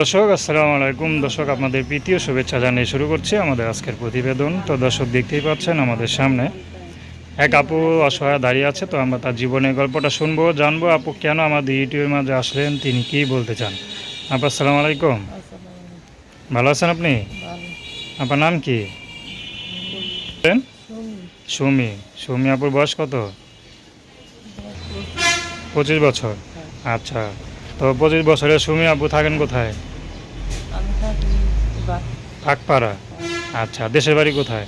দর্শক আসসালামু আলাইকুম। দর্শক আপনাদের প্রীতীয় শুভেচ্ছা জানিয়ে শুরু করছি আমাদের আজকের প্রতিবেদন। তো দর্শক দেখতেই পাচ্ছেন আমাদের সামনে এক আপু অসহায় দাঁড়িয়ে আছে। তো আমরা তার জীবনের গল্পটা শুনব জানব আপু কেন আমাদের ইউটিউবের মাঝে আসলেন তিনি কি বলতে চান? আপু আসসালামু আলাইকুম। ভালো আছেন আপনি? আপনার নাম কি? সুমি। সুমি। আপুর বয়স কত? পঁচিশ বছর। আচ্ছা। তো পঁচিশ বছরে সুমি আপু থাকেন কোথায়? কাকপাড়া আচ্ছা দেশের বাড়ি কোথায়?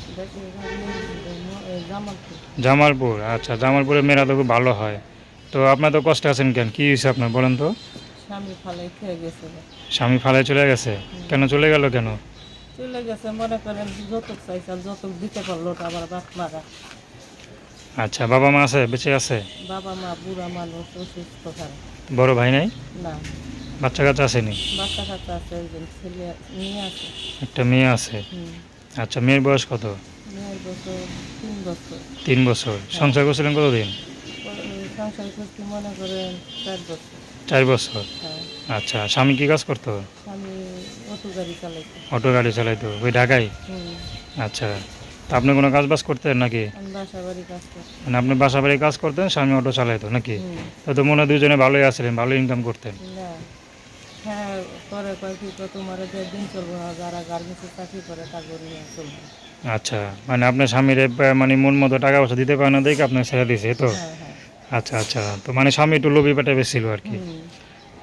জামালপুর। আচ্ছা জামালপুরে মেয়েরা তো খুব ভালো হয়। তো আপনার তো কষ্টে আছেন কেন? কী হয়েছে আপনার বলেন তো। স্বামী ফালাই চলে গেছে? কেন চলে গেল কেন? চলে গেছে মনে করেন যতক চাইছে যতক দিতে পারল আবার বাপ মারা আচ্ছা বাবা মা আছে বেঁচে আছে? বাবা মা বুড়া মানুষ অসুস্থ বড় ভাই নাই? না। বাচ্চা কাচ্চা আসেনি? বাচ্চা কাচ্চা আছে একজন ছেলে নিয়ে আছে। একটা মেয়ে আছে? আচ্ছা মেয়ের বয়স কত? মেয়ের বছর তিন বছর। তিন বছর। সংসার করছিলেন কতদিন? সংসার করতে মনে করেন চার বছর। চার বছর। হ্যাঁ। আচ্ছা স্বামী কি কাজ করতো? স্বামী অটো গাড়ি চালাইছে অটো গাড়ি চালাইতো ওই ঢাকায়? আচ্ছা তা আপনি কোনো কাজ বাজ করতেন নাকি? মানে আপনি বাসা বাড়ি কাজ করতেন স্বামী অটো চালাইতো নাকি? তো মনে হয় দুজনে ভালোই আছিলেন ভালো ইনকাম করতেন। হ্যাঁ পরে কয়েকটি তো তোমার যে দিন চলবো না যারা গার্মেন্টসে চাকরি করে তাদের চলবো। আচ্ছা মানে আপনার স্বামীর মানে মন মতো টাকা পয়সা দিতে পারে না দেখে আপনার ছেড়ে দিয়েছে তো? হ্যাঁ হ্যাঁ। আচ্ছা আচ্ছা তো মানে স্বামী একটু লোভি পেটে বেশিল আর কি।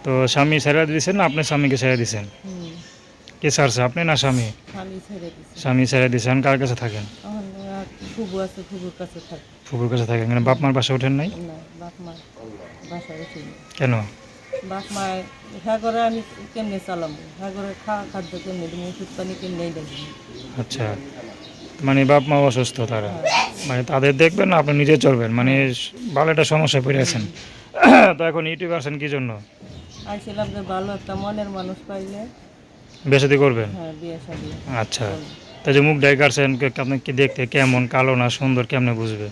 তো স্বামী ছেড়ে দিয়েছেন না আপনি স্বামীকে ছেড়ে দিয়েছেন কে ছাড়ছে আপনি না স্বামী? স্বামী ছেড়ে দিয়েছেন কার কাছে থাকেন? ফুবু আছে ফুবুর কাছে থাকেন মানে বাপ মার পাশে ওঠেন নাই? বাপ উঠিনি কেন? বাপ মা হ্যাঁ করে আমি কেমনে চালাবো হ্যাঁ করে খাওয়া খাদ্য কেমনে দেবো? ওষুধ পানি দেবো? আচ্ছা মানে বাপ মা অসুস্থ তারা। মানে তাদের দেখবেন না আপনি নিজে চলবেন। মানে ভালো একটা সমস্যায় পড়ে আছেন তো এখন ইউটিউব আছেন কি জন্য? আইছিলাম যে ভালো একটা মনের মানুষ পাইলে বেশি করবেন? হ্যাঁ বিয়ে শাদি আচ্ছা। তাই যে মুখ ডাইকারছেন আপনি কি দেখতে কেমন কালো না সুন্দর কেমনে বুঝবে?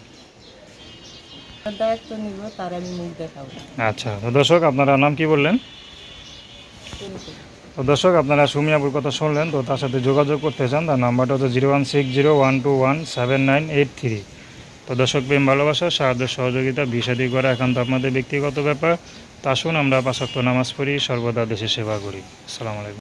দায়িত্ব নিব তার আমি মুখ দেখাবো। আচ্ছা তো দর্শক আপনারা নাম কি বললেন? তো দর্শক আপনারা সুমিয়াপুর কথা শুনলেন তো তার সাথে যোগাযোগ করতে চান তার নাম্বারটা হচ্ছে zero one six zero one two one seven nine eight three. তো দর্শক প্রেম ভালোবাসা সাহায্য সহযোগিতা বিষাদি করা একান্ত আপনাদের ব্যক্তিগত ব্যাপার। তা শুন আমরা পাশাক্ত নামাজ পড়ি সর্বদা দেশে সেবা করি। আসসালামু আলাইকুম।